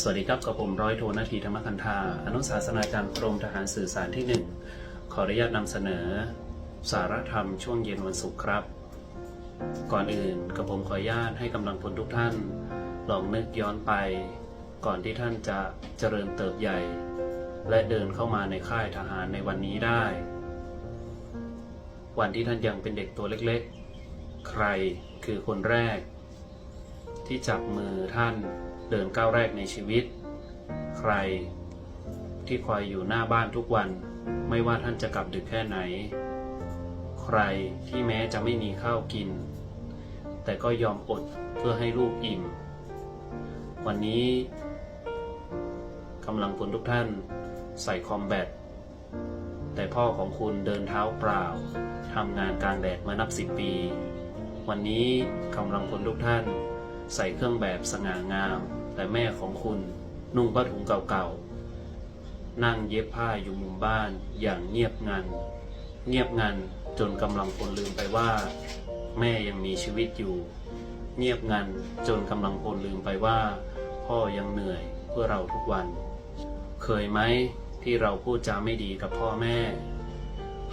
สวัสดีครับกับผมร้อยโทนาทีธรรมคันธาอนุศาสนาจารย์กรมทหารสื่อสารที่ 1 ขออนุญาตนำเสนอ สารธรรมช่วงเย็นวันศุกร์ครับ ก่อนอื่นกับผมขออนุญาตให้กำลังพลทุกท่าน ลองนึกย้อนไป ก่อนที่ท่านจะเจริญเติบใหญ่ และเดินเข้ามาในค่ายทหารในวันนี้ได้ วันที่ท่านยังเป็นเด็กตัวเล็กๆ ใครคือคนแรก ที่จับมือท่าน เดินก้าวแรกในชีวิต ใครที่คอยอยู่หน้าบ้านทุกวัน ไม่ว่าท่านจะกลับดึกแค่ไหน ใครที่แม้จะไม่มีข้าวกิน แต่ก็ยอมอดเพื่อให้ลูกอิ่ม วันนี้กำลังพลทุกท่านใส่คอมแบทแต่พ่อของคุณเดินเท้าเปล่าทำงานกลางแดดมานับสิบปี วันนี้กำลังพลทุกท่านใส่เครื่องแบบสง่างาม แต่แม่ของคุณนุ่งผ้าถุงเก่าๆ นั่งเย็บผ้าอยู่มุมบ้านอย่างเงียบงัน เงียบงันจนกำลังพลลืมไปว่า แม่ยังมีชีวิตอยู่ เงียบงันจนกำลังพลลืมไปว่า พ่อยังเหนื่อยเพื่อเราทุกวัน เคยไหมที่เราพูดจาไม่ดีกับพ่อแม่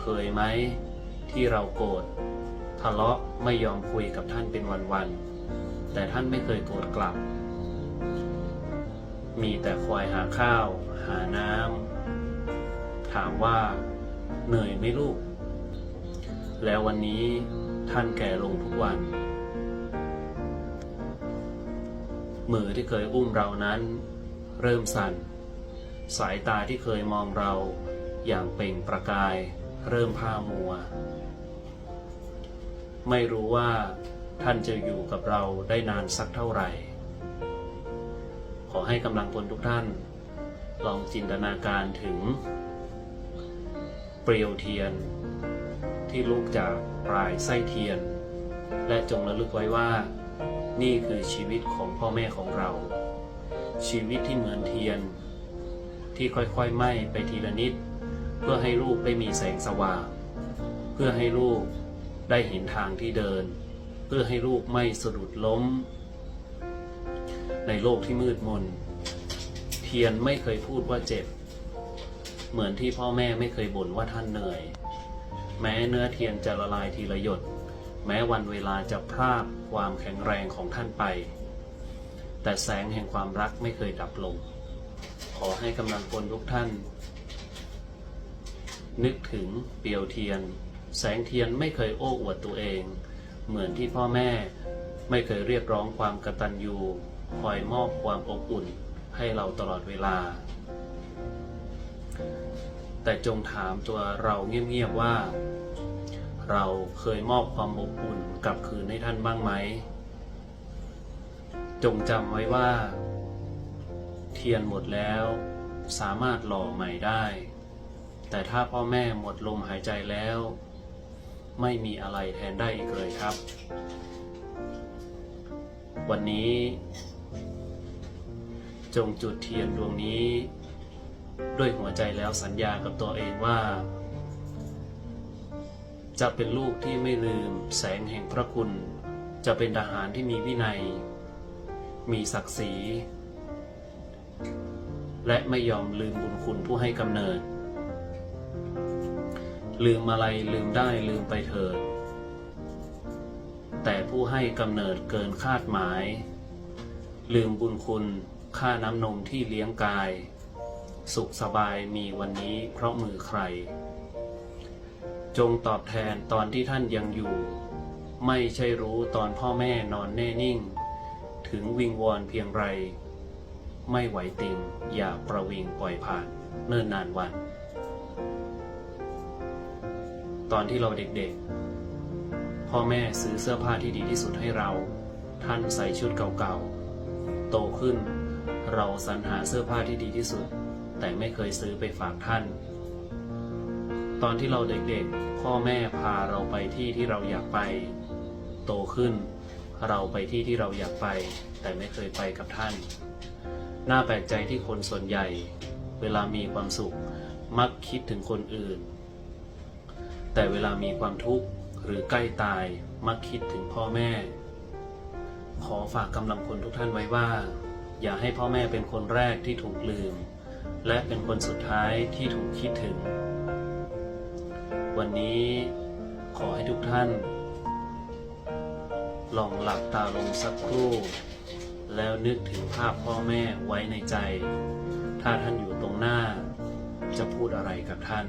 เคยไหมที่เราโกรธทะเลาะไม่ยอมคุยกับท่านเป็นวันๆแต่ท่านไม่เคยโกรธกลับ มีแต่คอยหาข้าว หาน้ำถามว่าเหนื่อยไหมลูก แล้ววันนี้ท่านแก่ลงทุกวัน มือที่เคยอุ้มเรานั้น เริ่มสั่น สายตาที่เคยมองเราอย่างเปล่งประกายเริ่มผ้ามัว ไม่รู้ว่าท่านจะอยู่กับเราได้นานสักเท่าไหร่ ขอให้กำลังพลทุกท่าน ลองจินตนาการถึง เปลวเทียน ที่ลุกจากปลายไส้เทียน และจงระลึกไว้ว่า นี่คือชีวิตของพ่อแม่ของเรา ชีวิตที่เหมือนเทียน ที่ค่อยๆไหม้ไปทีละนิด เพื่อให้ลูกได้มีแสงสว่าง เพื่อให้ลูกได้เห็นทางที่เดิน เพื่อให้ลูกไม่สะดุดล้ม ในโลกที่มืดมน เทียนไม่เคยพูดว่าเจ็บ เหมือนที่พ่อแม่ไม่เคยบ่นว่าท่านเหนื่อย แม้เนื้อเทียนจะละลายทีละหยด แม้วันเวลาจะพรากความแข็งแรงของท่านไป แต่แสงแห่งความรักไม่เคยดับลง ขอให้กำลังพลทุกท่าน นึกถึงเปลวเทียน แสงเทียนไม่เคยโอ้อวดตัวเอง เหมือนที่พ่อแม่ไม่เคยเรียกร้องความกตัญญู คอยมอบความอบอุ่นให้เราตลอดเวลา แต่จงถามตัวเราเงียบๆว่า เราเคยมอบความอบอุ่นกลับคืนให้ท่านบ้างไหม จงจำไว้ว่า เทียนหมดแล้ว สามารถหล่อใหม่ได้ แต่ถ้าพ่อแม่หมดลมหายใจแล้ว ไม่มีอะไรแทนได้อีกเลยครับ วันนี้ จงจุดเทียนดวงนี้ ด้วยหัวใจแล้วสัญญากับตัวเองว่า จะเป็นลูกที่ไม่ลืมแสงแห่งพระคุณ จะเป็นทหารที่มีวินัย มีศักดิ์ศรี และไม่ยอมลืมบุญคุณผู้ให้กำเนิด ลืมอะไรลืมได้ลืมไปเถิด แต่ผู้ให้กำเนิดเกินคาดหมายลืมบุญคุณ ค่าน้ำนมที่เลี้ยงกาย สุขสบายมีวันนี้เพราะมือใคร จงตอบแทนตอนที่ท่านยังอยู่ ไม่ใช่รู้ตอนพ่อแม่นอนแน่นิ่ง ถึงวิงวอนเพียงไร ไม่ไหวติงอย่าประวิงปล่อยผ่านเนิ่นนานวัน ตอนที่เราเด็กๆ พ่อแม่ซื้อเสื้อผ้าที่ดีที่สุดให้เรา ท่านใส่ชุดเก่าๆ โตขึ้น เราสรรหาเสื้อผ้าที่ดีที่สุด แต่ไม่เคยซื้อไปฝากท่าน ตอนที่เราเด็กๆ พ่อแม่พาเราไปที่ที่เราอยากไป โตขึ้น เราไปที่ที่เราอยากไป แต่ไม่เคยไปกับท่าน น่าแปลกใจที่คนส่วนใหญ่ เวลามีความสุขมักคิดถึงคนอื่น แต่เวลามีความทุกข์หรือใกล้ตายมักคิดถึงพ่อแม่ ขอฝากกำลังคนทุกท่านไว้ว่า อย่าให้พ่อแม่เป็นคนแรกที่ถูกลืม และเป็นคนสุดท้ายที่ถูกคิดถึง วันนี้ขอให้ทุกท่าน ลองหลับตาลงสักครู่ แล้วนึกถึงภาพพ่อแม่ไว้ในใจ ถ้าท่านอยู่ตรงหน้า จะพูดอะไรกับท่าน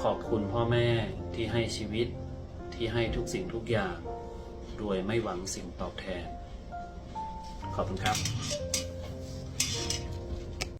ขอบคุณพ่อแม่ที่ให้ชีวิต ที่ให้ทุกสิ่งทุกอย่าง โดยไม่หวังสิ่งตอบแทน ขอบคุณครับ